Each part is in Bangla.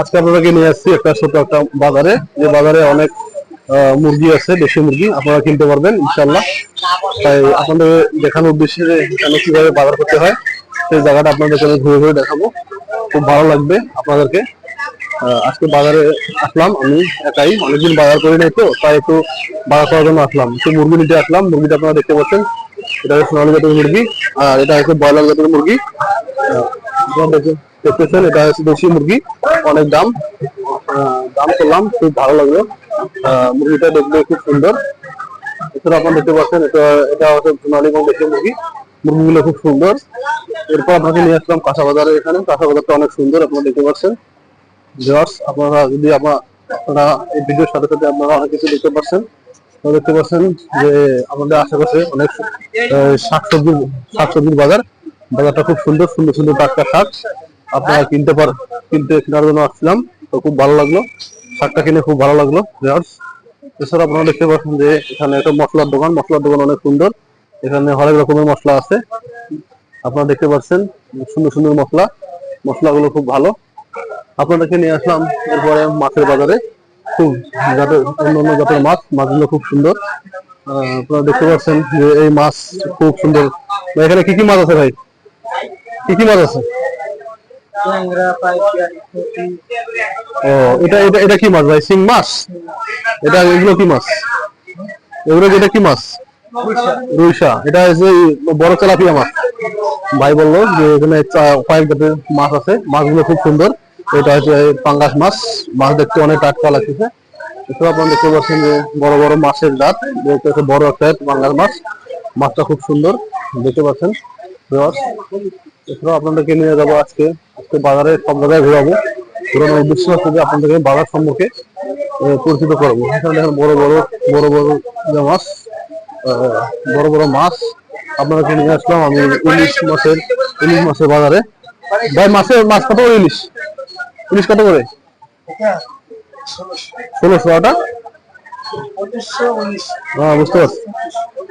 আজকে আপনাদেরকে নিয়ে আসছি একটা ছোট একটা বাজারে। যে বাজারে অনেক মুরগি আছে, দেশি মুরগি, আপনারা কিনতে পারবেন ইনশাল্লাহ তাই আপনাদের দেখানোর উদ্দেশ্যে যে এখানে কীভাবে বাজার করতে হয়, সেই জায়গাটা আপনাদেরকে আমি ঘুরে ঘুরে দেখাবো। খুব ভালো লাগবে আপনাদেরকে। আজকে বাজারে আসলাম, আমি একাই। অনেকদিন বাজার করি নাই তো, তাই একটু বাজার করার জন্য আসলাম। একটু মুরগি নিতে আসলাম, মুরগিটা আপনারা দেখতে পাচ্ছেন। এটা হচ্ছে সোনালী জাতের মুরগি, আর এটা হচ্ছে ব্রয়লার জাতের মুরগি। দেখতেছেন এটা হচ্ছে দেশি মুরগি অনেক দাম। দাম করলাম খুব ভালো লাগল। মুরগিটা দেখতে খুব সুন্দর। এছাড়া আপনারা দেখতে পাচ্ছেন এটা এটা হচ্ছে সোনালী এবং দেশি মুরগি। মুরগিগুলো খুব সুন্দর। এরপর আপনাকে নিয়ে আসলাম কাঁচা বাজারে এখানে। কাঁচা বাজারটা অনেক সুন্দর আপনারা দেখতে পাচ্ছেন। ভিউয়ার্স আপনারা যদি আপনারা আপনারা এই ভিডিওর সাথে সাথে আপনারা অনেক কিছু দেখতে পাচ্ছেন দেখতে পাচ্ছেন যে আমাদের আশেপাশে অনেক আহ, শাকসবজির শাকসবজির বাজার। বাজারটা খুব সুন্দর সুন্দর সুন্দর টাটকা শাক। আপনারা কিনতে পার কিনতে কেনার জন্য আসছিলাম। তো খুব ভালো লাগল। শাকটা কিনে খুব ভালো লাগল ভিউয়ার্স এছাড়া আপনারা দেখতে পাচ্ছেন যে এখানে একটা মশলার দোকান। মশলার দোকান অনেক সুন্দর। এখানে হরেক রকমের মশলা আছে। আপনারা দেখতে পাচ্ছেন সুন্দর সুন্দর মশলা। মশলাগুলো খুব ভালো। আপনাদেরকে নিয়ে আসলাম এরপরে মাছের বাজারে। খুব জাতের অন্যান্য জাতের মাছ। মাছগুলো খুব সুন্দর। আপনারা দেখতে পাচ্ছেন যে এই মাছ খুব সুন্দর। এখানে কি কি মাছ আছে ভাই? কি কি মাছ আছে? ও, এটা এটা এটা কি মাছ ভাই? সিং মাছ? এটা, এগুলো কি মাছ? এগুলো এটা কি মাছ? রুইসা এটা হচ্ছে বড় তেলাপিয়া মাছ। ভাই বলল যে এখানে কয়েক জাতের মাছ আছে। মাছগুলো খুব সুন্দর। এটা হচ্ছে পাঙ্গাস মাছ। মাছ দেখতে অনেক টাটকা লাগতেছে। এছাড়া আপনারা দেখতে পাচ্ছেন যে বড় বড় মাছের জাত। দেখতে বড় একটা পাঙ্গাস মাছ। মাছটা খুব সুন্দর। দেখতে পাচ্ছেন। এছাড়াও আপনাদেরকে নিয়ে যাব আজকে আজকে বাজারে সব জায়গায় ঘোরাবো। ঘোরানোর উদ্দেশ্য হচ্ছে যে আপনাদেরকে বাজার সম্পর্কে পরিচিত করব। এখানে দেখেন বড় বড় বড় বড় মাছ বড় বড় মাছ আপনাদেরকে নিয়ে আসলাম। আমি ইলিশ মাছের ইলিশ মাছের বাজারে। ভাই, মাছের মাছ কত করে ইলিশ? ইলিশ কত করে? ষোলোশো আটা? হ্যাঁ বুঝতে পারছি।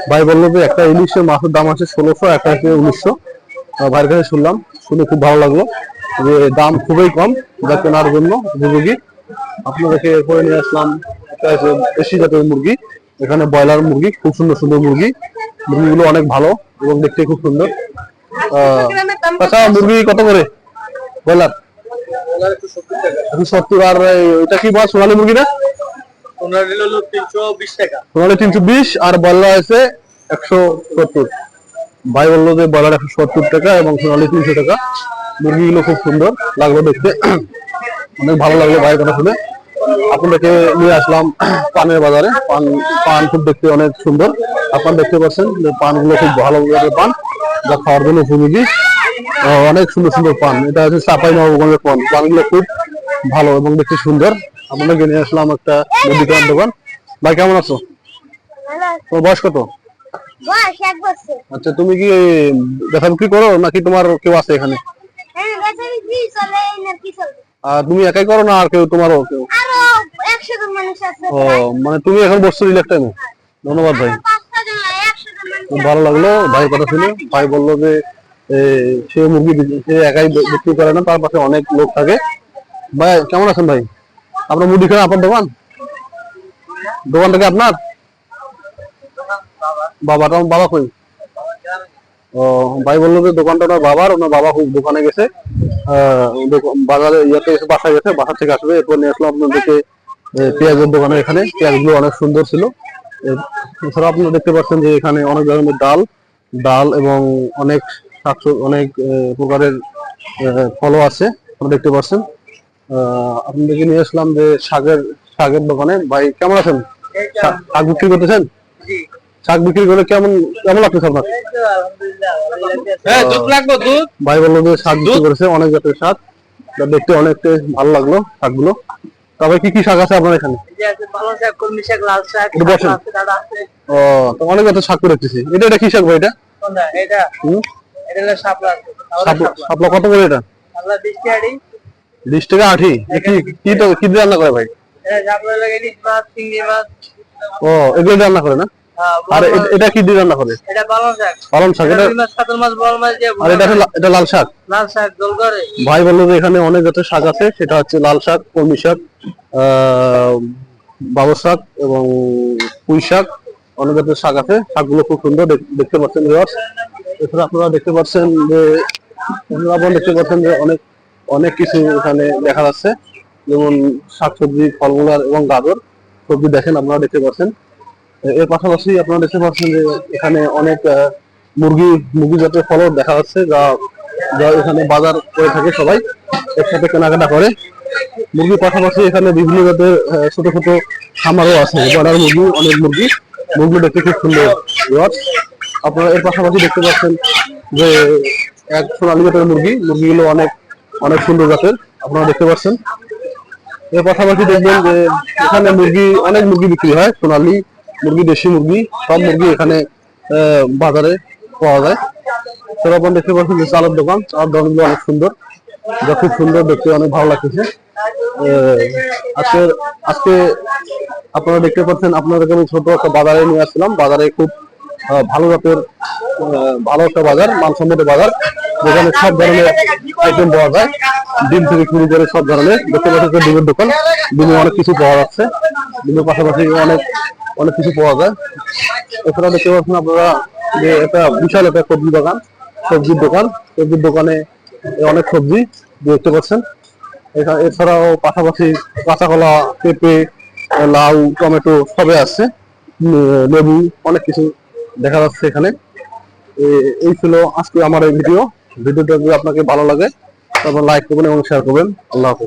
ভাই বলল যে একটা ইলিশের মাছের দাম আছে ষোলোশো, একটা আছে উনিশশো। ভাইয়ের কাছে শুনলাম, শুনে খুব ভালো লাগল। যে দাম খুবই কম যা কেনার জন্য উপযোগী। আপনাদেরকে করে নিয়ে আসলাম দেশি জাতের মুরগি, এখানে ব্রয়লার মুরগি, খুব সুন্দর সুন্দর মুরগি। মুরগিগুলো অনেক ভালো এবং দেখতে খুব সুন্দর। আচ্ছা মুরগি কত করে? ব্রয়লার? সত্তর, আর ওইটা কি বল সোনালী মুরগি না পনেরো তিনশো বিশ সোনালী তিনশো বিশ, আর বল্লা আছে একশো সত্তর। ভাই বলল যে বলার একশো সত্তর টাকা এবং সোনালী তিনশো টাকা। মুরগিগুলো খুব সুন্দর লাগল দেখতে। অনেক ভালো লাগল ভাইয়ের কথা শুনে। আপনাদেরকে নিয়ে আসলাম পানের বাজারে। পান পান খুব দেখতে অনেক সুন্দর। আপনারা দেখতে পাচ্ছেন পানগুলো খুব ভালো পান। যা খাওয়ার জন্য উপযোগী। অনেক সুন্দর সুন্দর পান। এটা হচ্ছে চাপাই নবগঞ্জের পান। পানগুলো খুব ভালো এবং দেখতে সুন্দর। আপনাদেরকে নিয়ে আসলাম একটা মুদিখানার দোকান। ভাই কেমন আছো? তোমার বয়স কত? আচ্ছা তুমি কি দেখা বিক্রি করো নাকি তোমার কেউ আছে এখানে? তুমি একাই করো না আর কেউ তোমারও কেউ? ও মানে তুমি এখন বসছো টাইমে ধন্যবাদ ভাই। ভালো লাগল ভাই কথা শুনে। ভাই বলল যে সে মুরগি সে একাই বিক্রি করে না তার পাশে অনেক লোক থাকে। ভাই কেমন আছেন ভাই? আপনার মুদিখানা আপনার দোকান? দোকানটা কি আপনার? বাবাটা বাবা কই? ভাই বলল যে দোকানটা ওনার বাবার ওনার বাবা খুব দোকানে গেছে। বাজারে ইয়াতে এসে বাসায় গেছে বাসা থেকে আসবে এরপর নিয়ে আসলাম আপনাদেরকে পেঁয়াজের দোকানে এখানে। পেঁয়াজগুলো অনেক সুন্দর ছিল। এছাড়া আপনারা দেখতে পাচ্ছেন যে এখানে অনেক ধরনের ডাল ডাল এবং অনেক শাকসবজি অনেক প্রকারের ফলও আছে আপনারা দেখতে পাচ্ছেন। আহ, আপনাদেরকে নিয়ে আসলাম যে শাকের শাকের দোকানে। ভাই কেমন আছেন? শাক বিক্রি করতেছেন? শাক বিক্রি করে কেমন কেমন লাগতেছে আপনার। হ্যাঁ দুধ লাগবে দুধ। ভাই বলল যে শাক বিক্রি করেছে অনেক জাতের শাক। দেখতে অনেক ভালো লাগল শাকগুলো। তবে কি কি শাক আছে আপনার এখানে? ও তো অনেক জাতের শাক করে এটা এটা কি শাক ভাই এটা? শাপলা কত করে এটা? বিশ টাকা আঠি। কি কি রান্না করে ভাই? ও এগুলো রান্না করে না? আর। এটা কি দিয়ে রান্না করে এটা পালং শাক। পালং শাক এটা এটা মাছ কাতল মাছ বড় মাছ দিয়ে আর এটা এটা লাল শাক? লাল শাক জল করে। ভাই বলল যে এখানে অনেক জাতের শাক আছে সেটা হচ্ছে লাল শাক কলমি শাক বাবর শাক এবং পুঁই শাক অনেক জাতের শাক আছে শাকগুলো খুব সুন্দর দেখ- দেখতে পাচ্ছেন viewers। এছাড়া আপনারা দেখতে পাচ্ছেন যে আপনারা দেখতে পাচ্ছেন যে অনেক অনেক কিছু এখানে দেখা যাচ্ছে। যেমন শাকসবজি ফলমূল এবং গাজর। সবজি দেখেন আপনারা দেখতে পাচ্ছেন। এর পাশাপাশি আপনারা দেখতে পাচ্ছেন যে এখানে অনেক মুরগি মুরগি জাতীয় ফলও দেখা যাচ্ছে যা যা এখানে বাজার করে থাকে সবাই, একসাথে কেনাকাটা করে। মুরগির পাশাপাশি এখানে বিভিন্ন জাতের ছোট ছোট খামারও আছে ব্রয়লার মুরগি, অনেক মুরগি। মুরগিগুলো দেখতে খুব সুন্দর। আপনারা এর পাশাপাশি দেখতে পাচ্ছেন যে এক সোনালী জাতের মুরগি, মুরগিগুলো অনেক অনেক সুন্দর জাতের, আপনারা দেখতে পাচ্ছেন। এর পাশাপাশি দেখবেন যে এখানে মুরগি, অনেক মুরগি বিক্রি হয়, সোনালী মুরগি, দেশি মুরগি, সব মুরগি এখানে বাজারে পাওয়া যায়। সেরকম দেখতে পাচ্ছেন যে চালের দোকান, চালের দোকানগুলো অনেক সুন্দর। যা খুব সুন্দর দেখতে, অনেক ভালো লাগতেছে। আজকে আজকে আপনারা দেখতে পাচ্ছেন আপনাদেরকে আমি ছোট একটা বাজারে নিয়ে আসছিলাম। বাজারে খুব ভালো জাতের ভালো একটা বাজার, মানসম্মত বাজার, যেখানে সব ধরনের আইটেম পাওয়া যায়। ডিম থেকে শুরু করে সব ধরনের, দেখতে পাচ্ছেন ডিমের দোকান। ডিমে অনেক কিছু পাওয়া যাচ্ছে। ডিমের পাশাপাশি অনেক অনেক কিছু পাওয়া যায়। এছাড়া দেখতে পাচ্ছেন আপনারা যে একটা বিশাল একটা সবজি বাগান, সবজির দোকান। সবজির দোকানে অনেক সবজি দেখতে পাচ্ছেন। এছা- এছাড়াও পাশাপাশি কাঁচা কলা পেঁপে, লাউ, টমেটো সবে আছে লেবু, অনেক কিছু দেখা যাচ্ছে এখানে। এই ছিল আজকে আমার এই ভিডিও। ভিডিওটা যদি আপনাকে ভালো লাগে তারপর লাইক করবেন এবং শেয়ার করবেন। আল্লাহ